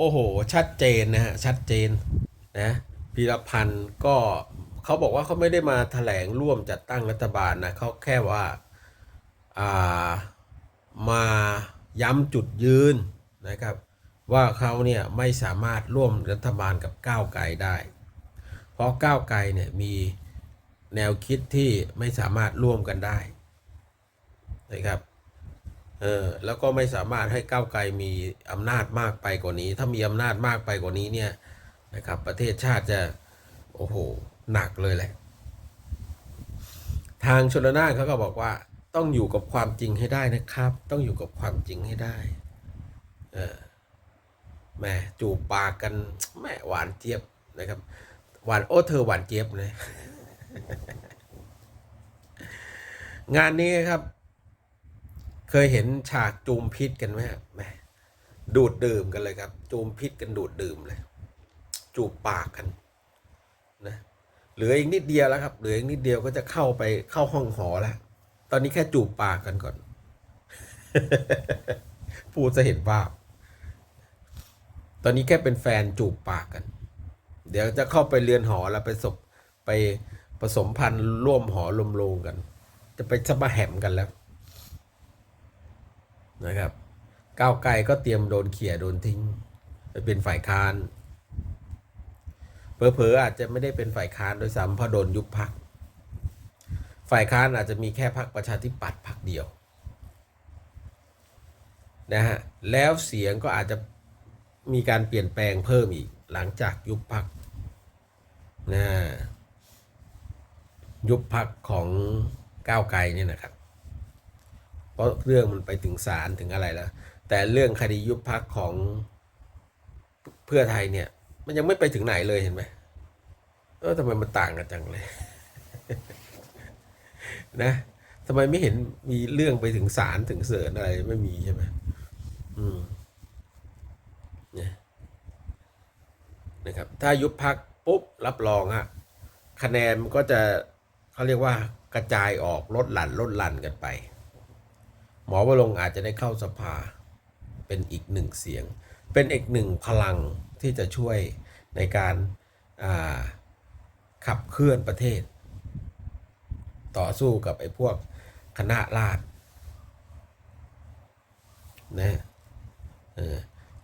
โอ้โห ชัดเจนนะฮะ ชัดเจนนะพีรพันธ์ก็เขาบอกว่าเขาไม่ได้มาแถลงร่วมจัดตั้งรัฐบาลนะเขาแค่ว่าามาย้ำจุดยืนนะครับ ว่าเขาเนี่ยไม่สามารถร่วมรัฐบาลกับก้าวไกลได้ เพราะก้าวไกลเนี่ยมีแนวคิดที่ไม่สามารถร่วมกันได้นะครับ เออแล้วก็ไม่สามารถให้ก้าวไกลมีอำนาจมากไปกว่านี้ ถ้ามีอำนาจมากไปกว่านี้เนี่ยนะครับประเทศชาติจะโอ้โหหนักเลยแหละ ทางชนน่านเขาก็บอกว่าต้องอยู่กับความจริงให้ได้นะครับ ต้องอยู่กับความจริงให้ได้เออแหม่จูบปากกันแหม่หวานเจี๊ยบนะครับหวานโอ้เธอหวานเจี๊ยบเลยงานนี้ครับ เคยเห็นฉากจูมพิษกันไหมแม่ดูดดื่มกันเลยครับ จูมพิษกันดูดดื่มเลย จูบปากกันนะเหลืออีกนิดเดียวแล้วครับเหลืออีกนิดเดียวก็จะเข้าไปเข้าห้องหอแล้วตอนนี้แค่จูบปากกันก่อน พูดจะเห็นภาพ ตอนนี้แค่เป็นแฟนจูบปากกัน เดี๋ยวจะเข้าไปเรือนหอแล้วไปศพไปผสมพันธุ์ร่วมหอลมโลงกัน จะไปสมาแหมกันแล้ว นะครับก้าวไกลก็เตรียมโดนเขี่ยโดนทิ้ง ไปเป็นฝ่ายค้านเผลอๆอาจจะไม่ได้เป็นฝ่ายค้านโดยซ้ำเพราะโดนยุบพัก ฝ่ายค้านอาจจะมีแค่พักประชาธิปัตย์พักเดียวนะฮะแล้วเสียงก็อาจจะมีการเปลี่ยนแปลงเพิ่มอีกหลังจากยุบพักนะยุบพักของก้าวไกลเนี่ยนะครับ เพราะเรื่องมันไปถึงศาลถึงอะไรแล้วแต่เรื่องคดียุบพักของเพื่อไทยเนี่ย มันยังไม่ไปถึงไหนเลยเห็นไหมเออทำไมมันต่างกันจังเลย นะทำไมไม่เห็นมีเรื่องไปถึงศาลถึงเสือนอะไรไม่มีใช่ไหมอืมเนี่ยนะครับ ถ้ายุบพักปุ๊บรับรองฮะคะแนนมันก็จะเขาเรียกว่ากระจายออกลดหลั่นลดหลั่นกันไป หมอวรงอาจจะได้เข้าสภา เป็นอีกหนึ่งเสียง เป็นอีกหนึ่งพลังที่จะช่วยในการาขับเคลื่อนประเทศ ต่อสู้กับไอ้พวกคณะราษฎรนะ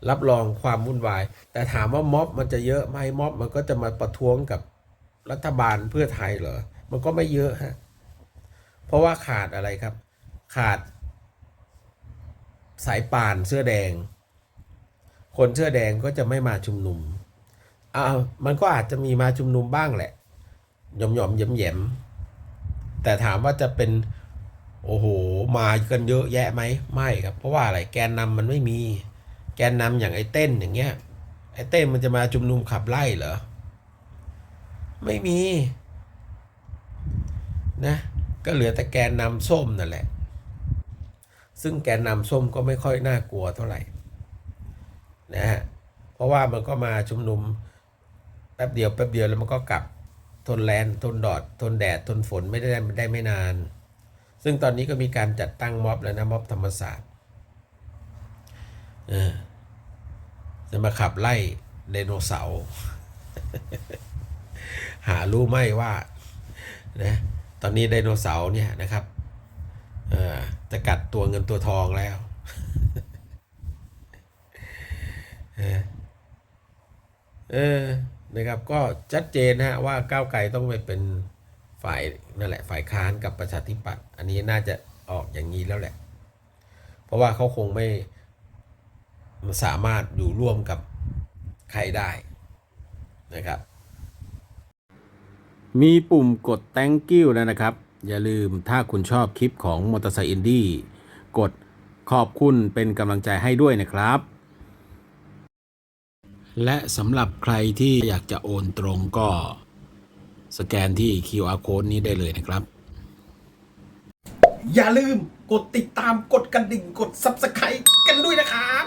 รับรองความวุ่นวาย แต่ถามว่าม็อบมันจะเยอะไหมม็อบมันก็จะมาประท้วงกับรัฐบาลเพื่อไทยเหรอ มันก็ไม่เยอะฮะ เพราะว่าขาดอะไรครับ ขาด สายป่านเสื้อแดง คนเสื้อแดงก็จะไม่มาชุมนุมอ้ามันก็อาจจะมีมาชุมนุมบ้างแหละหย่อมหย่อมๆแยมแยมแต่ถามว่าจะเป็นโอ้โห มากันเยอะแยะไหมไม่ครับ เพราะว่าอะไรแกนนำมันไม่มี แกนนำอย่างไอ้เต้นอย่างเงี้ยไอ้เต้นมันจะมาชุมนุมขับไล่เหรอ ไม่มี นะ ก็เหลือแต่แกนนำส้มนั่นแหละ ซึ่งแกนนำส้มก็ไม่ค่อยน่ากลัวเท่าไหร่นะฮะเพราะว่ามันก็มาชุมนุมแป๊บเดียวแป๊บเดียวแล้วมันก็กลับทนแรงทนดอด ทนแดด ทนฝนไม่ได้ได้ไม่นาน ซึ่งตอนนี้ก็มีการจัดตั้งม็อบแล้วนะม็อบธรรมศาสตร์เออจะมาขับไล่ไดโนเสาร์หารู้ไหมว่านะตอนนี้ไดโนเสาร์เนี่ยนะครับ จะกัดตัวเงินตัวทองแล้วเออเออนะครับก็ชัดเจนนะฮะว่าก้าวไกลต้องไปเป็นฝ่ายนั่นแหละฝ่ายค้านกับประชาธิปัตย์อันนี้น่าจะออกอย่างนี้แล้วแหละ เพราะว่าเขาคงไม่สามารถอยู่ร่วมกับใครได้นะครับ มีปุ่มกด thank you แล้วนะครับ อย่าลืมถ้าคุณชอบคลิปของมอเตอร์ไซค์อินดี้กดขอบคุณเป็นกำลังใจให้ด้วยนะครับ และสำหรับใครที่อยากจะโอนตรงก็สแกนที่ QR code นี้ได้เลยนะครับ อย่าลืมกดติดตามกดกระดิ่งกด Subscribe กันด้วยนะครับ